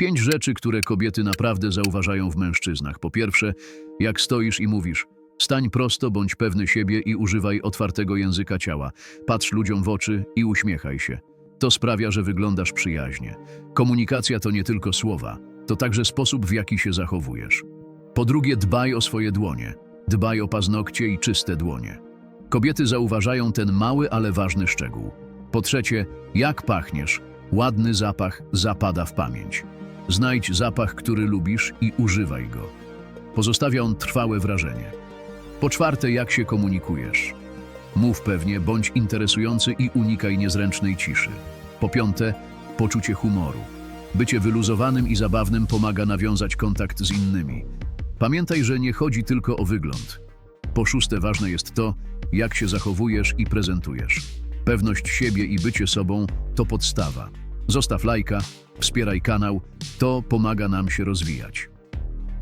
Pięć rzeczy, które kobiety naprawdę zauważają w mężczyznach. Po pierwsze, jak stoisz i mówisz. Stań prosto, bądź pewny siebie i używaj otwartego języka ciała. Patrz ludziom w oczy i uśmiechaj się. To sprawia, że wyglądasz przyjaźnie. Komunikacja to nie tylko słowa, to także sposób, w jaki się zachowujesz. Po drugie, dbaj o swoje dłonie. Dbaj o paznokcie i czyste dłonie. Kobiety zauważają ten mały, ale ważny szczegół. Po trzecie, jak pachniesz. Ładny zapach zapada w pamięć. Znajdź zapach, który lubisz i używaj go. Pozostawia on trwałe wrażenie. Po czwarte, jak się komunikujesz. Mów pewnie, bądź interesujący i unikaj niezręcznej ciszy. Po piąte, poczucie humoru. Bycie wyluzowanym i zabawnym pomaga nawiązać kontakt z innymi. Pamiętaj, że nie chodzi tylko o wygląd. Po szóste, ważne jest to, jak się zachowujesz i prezentujesz. Pewność siebie i bycie sobą to podstawa. Zostaw lajka, wspieraj kanał, to pomaga nam się rozwijać.